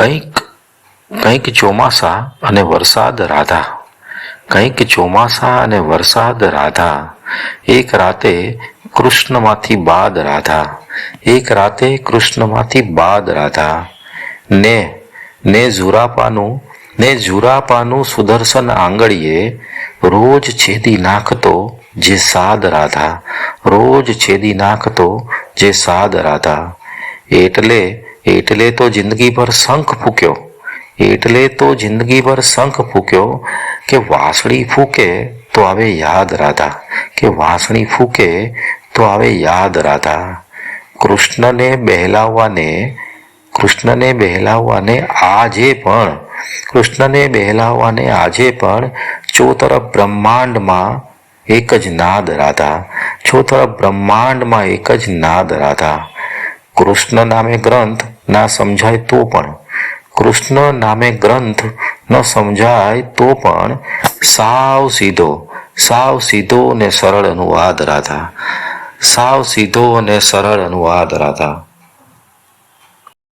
કંઈક કંઈક ચોમાસા અને વરસાદ રાધા. કંઈક ચોમાસા અને વરસાદ રાધા. એક રાતે કૃષ્ણમાંથી બાદ રાધા. એક રાતે કૃષ્ણમાંથી બાદ રાધા. ને ને ઝુરાપાનું ને ઝુરાપાનું સુદર્શન આંગળીએ રોજ છેદી નાખતો જે સાદ રાધા. રોજ છેદી નાખતો જે સાદ રાધા. એટલે એટલે તો જિંદગીભર શંખ ફૂક્યો. એટલે તો જિંદગીભર શંખ ફૂક્યો કે વાંસળી ફૂકે તો આવે યાદ રાધા. કે વાંસળી ફૂકે તો આવે યાદ રાધા. કૃષ્ણને બહેલાવવાને કૃષ્ણને બહેલાવવાને આજે પણ, કૃષ્ણને બહેલાવવાને આજે પણ ચોતરફ બ્રહ્માંડમાં એક જ નાદ રાધા. ચોતરફ બ્રહ્માંડમાં એક જ નાદ રાધા. કૃષ્ણ નામે ગ્રંથ ના સમજાય તો પણ. કૃષ્ણ નામે ગ્રંથ ન સમજાય તો પણ સાવ સીધો સાવ સીધો ને સરળ અનુવાદ રાધા. સાવ સીધો અને સરળ અનુવાદ રાધા.